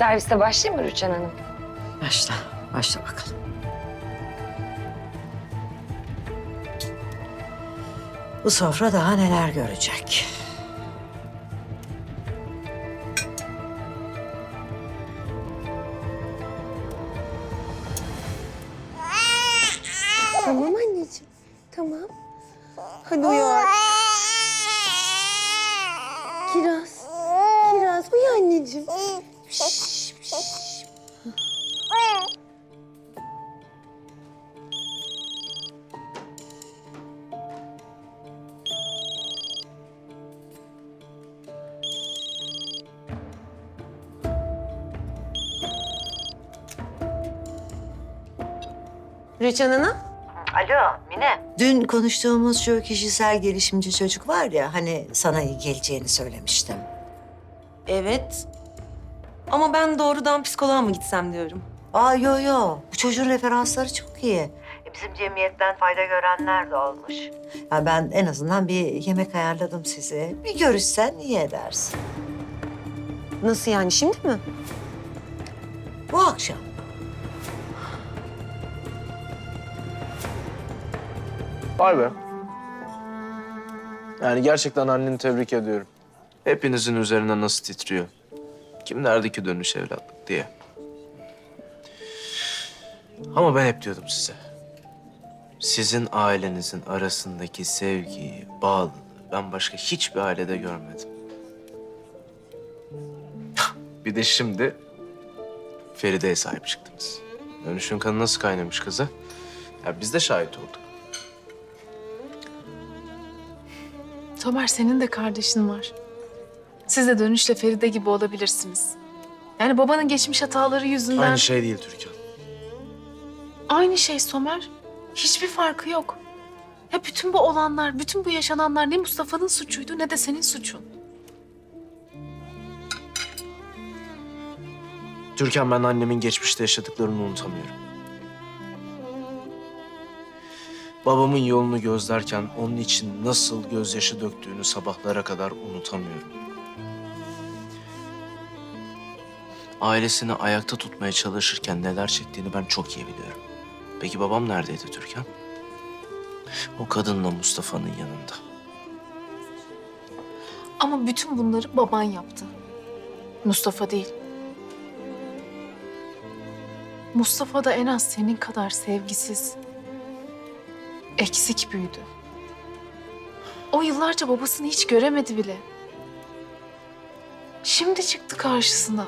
Serviste başlayayım mı Rüçhan Hanım? Başla, başla bakalım. Bu sofra daha neler görecek. Tamam anneciğim. Tamam. Hadi uyu Rüçhan Hanım. Alo Mine. Dün konuştuğumuz şu kişisel gelişimci çocuk var ya hani sana iyi geleceğini söylemiştim. Evet. Ama ben doğrudan psikoloğa mı gitsem diyorum. Aa yo yo bu çocuğun referansları çok iyi. E, Bizim cemiyetten fayda görenler de olmuş. Ya ben en azından bir yemek ayarladım size. Bir görüşsen iyi edersin. Nasıl yani şimdi mi? Bu akşam. Vay be. Yani gerçekten anneni tebrik ediyorum. Hepinizin üzerine nasıl titriyor. Kim derdi ki dönüş evlatlık diye. Ama ben hep diyordum size. Sizin ailenizin arasındaki sevgiyi, bağlılığı ben başka hiçbir ailede görmedim. Bir de şimdi Feride'ye sahip çıktınız. Dönüşün kanı nasıl kaynamış kıza? Ya biz de şahit olduk. Somer senin de kardeşin var. Siz de dönüşle Feride gibi olabilirsiniz. Yani babanın geçmiş hataları yüzünden... Aynı şey değil Türkan. Aynı şey Somer. Hiçbir farkı yok. Ya bütün bu olanlar, bütün bu yaşananlar ne Mustafa'nın suçuydu ne de senin suçun. Türkan ben annemin geçmişte yaşadıklarını unutamıyorum. Babamın yolunu gözlerken onun için nasıl gözyaşı döktüğünü sabahlara kadar unutamıyorum. Ailesini ayakta tutmaya çalışırken neler çektiğini ben çok iyi biliyorum. Peki babam neredeydi Türkan? O kadınla Mustafa'nın yanında. Ama bütün bunları baban yaptı. Mustafa değil. Mustafa da en az senin kadar sevgisiz, eksik büyüdü. O yıllarca babasını hiç göremedi bile. Şimdi çıktı karşısına.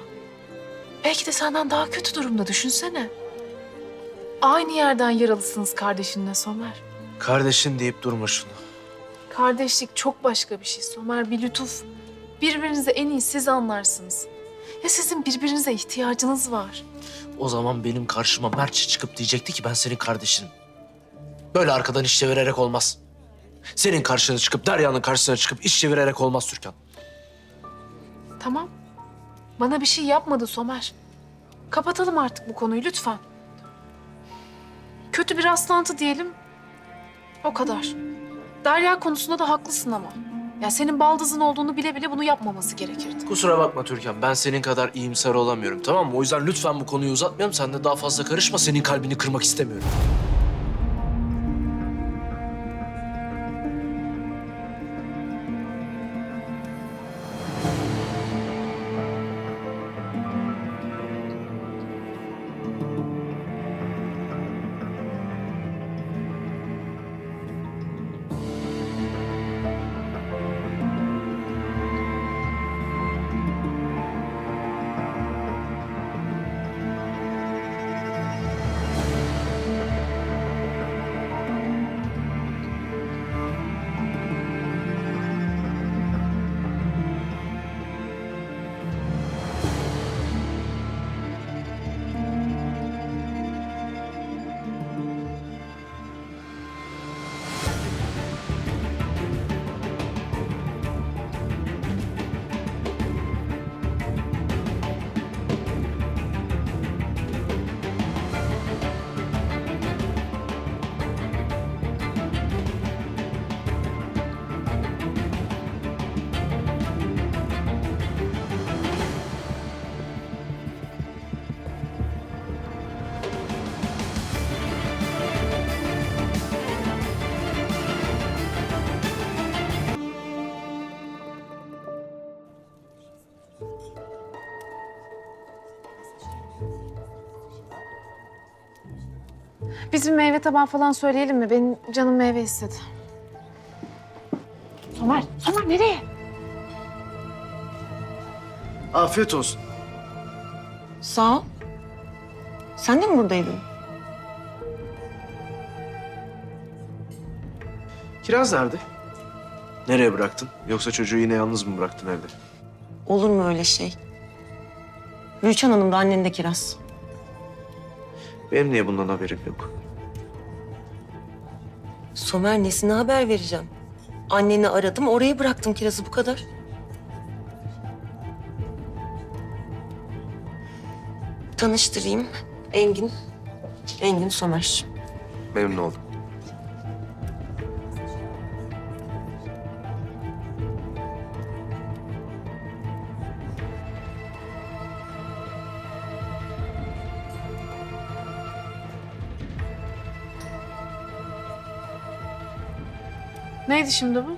Belki de senden daha kötü durumda düşünsene. Aynı yerden yaralısınız kardeşinle Somer. Kardeşin deyip durma şunu. Kardeşlik çok başka bir şey Somer, bir lütuf. Birbirinizi en iyi siz anlarsınız. Ya sizin birbirinize ihtiyacınız var. O zaman benim karşıma Mertçe çıkıp diyecekti ki ben senin kardeşinim. Böyle arkadan iş çevirerek olmaz. Senin karşına çıkıp Derya'nın karşısına çıkıp iş çevirerek olmaz Türkan. Tamam. Bana bir şey yapmadı Somer. Kapatalım artık bu konuyu lütfen. Kötü bir rastlantı diyelim. O kadar. Derya konusunda da haklısın ama. Ya senin baldızın olduğunu bile bile bunu yapmaması gerekirdi. Kusura bakma Türkan ben senin kadar iyimser olamıyorum tamam mı? O yüzden lütfen bu konuyu uzatmayalım. Sen de daha fazla karışma. Senin kalbini kırmak istemiyorum. Biz bir meyve tabağı falan söyleyelim mi? Benim canım meyve istedi. Somer, Somer nereye? Afiyet olsun. Sağ ol. Sen de mi buradaydın? Kiraz nerede? Nereye bıraktın? Yoksa çocuğu yine yalnız mı bıraktın evde? Olur mu öyle şey? Rüçhan Hanım da annen de kiraz. Benim niye bundan haberim yok? Somer nesine haber vereceğim? Anneni aradım, oraya bıraktım kirazı bu kadar. Tanıştırayım. Engin. Engin Somer. Memnun oldum. Neydi şimdi bu?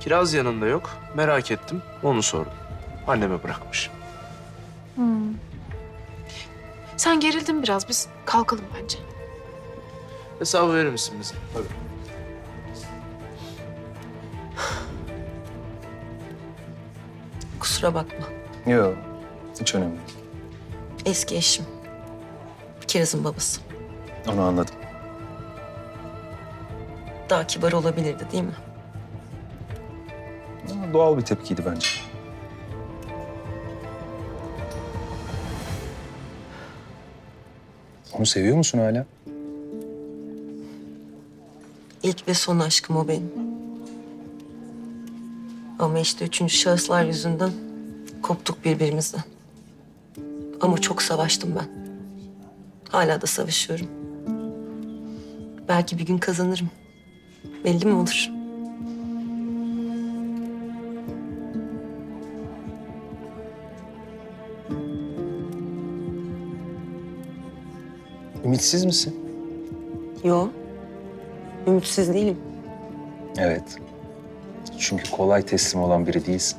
Kiraz yanında yok. Merak ettim. Onu sordum. Anneme bırakmış. Sen gerildin biraz. Biz kalkalım bence. Hesabı verir misin bize? Tabii. Kusura bakma. Yok, hiç önemli değil. Eski eşim. Kiraz'ın babası. Onu anladım. Daha kibar olabilirdi değil mi? Doğal bir tepkiydi bence. Onu seviyor musun hala? İlk ve son aşkım o benim. Ama işte üçüncü şahıslar yüzünden koptuk birbirimizden. Ama çok savaştım ben. Hala da savaşıyorum. Belki bir gün kazanırım. Belli mi olur? Ümitsiz misin? Yo. Ümitsiz değilim. Evet. Çünkü kolay teslim olan biri değilsin.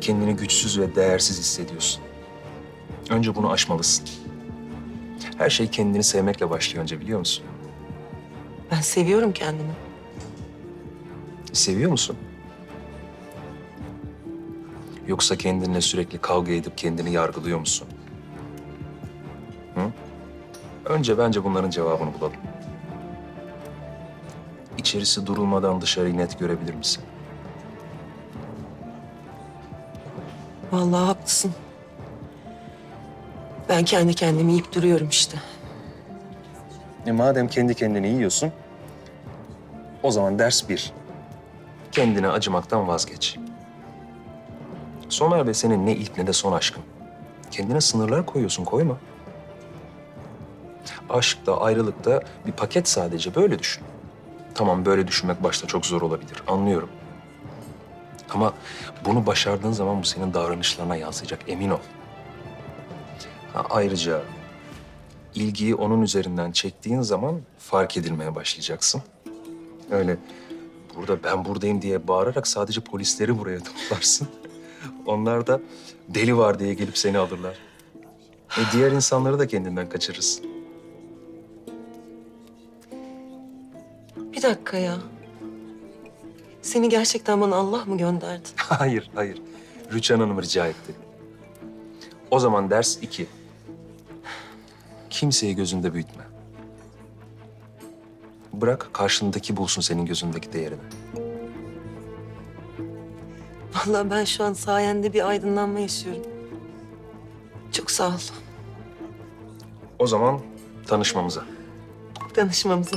Kendini güçsüz ve değersiz hissediyorsun. Önce bunu aşmalısın. Her şey kendini sevmekle başlıyor önce biliyor musun? Ben seviyorum kendimi. Seviyor musun? Yoksa kendinle sürekli kavga edip kendini yargılıyor musun? Hı? Önce bence bunların cevabını bulalım. İçerisi durulmadan dışarıyı net görebilir misin? Vallahi haklısın. Ben kendi kendimi yiyip duruyorum işte. E madem kendi kendini yiyorsun, o zaman ders bir. Kendine acımaktan vazgeç. Somer Bey senin ne ilk ne de son aşkın. Kendine sınırlar koyuyorsun, koyma. Aşk da ayrılık da bir paket sadece, böyle düşün. Tamam böyle düşünmek başta çok zor olabilir, anlıyorum. Ama bunu başardığın zaman bu senin davranışlarına yansıyacak, emin ol. Ha, ayrıca ilgiyi onun üzerinden çektiğin zaman fark edilmeye başlayacaksın. Öyle burada ben buradayım diye bağırarak sadece polisleri buraya toplarsın. Onlar da deli var diye gelip seni alırlar. E diğer insanları da kendinden kaçırırsın. Bir dakika ya. Seni gerçekten bana Allah mı gönderdi? Hayır, hayır. Rüçhan Hanım rica etti. O zaman ders iki. Kimseyi gözünde büyütme. Bırak karşındaki bulsun senin gözündeki değerini. Vallahi ben şu an sayende bir aydınlanma yaşıyorum. Çok sağ ol O zaman tanışmamıza. tanışmamıza.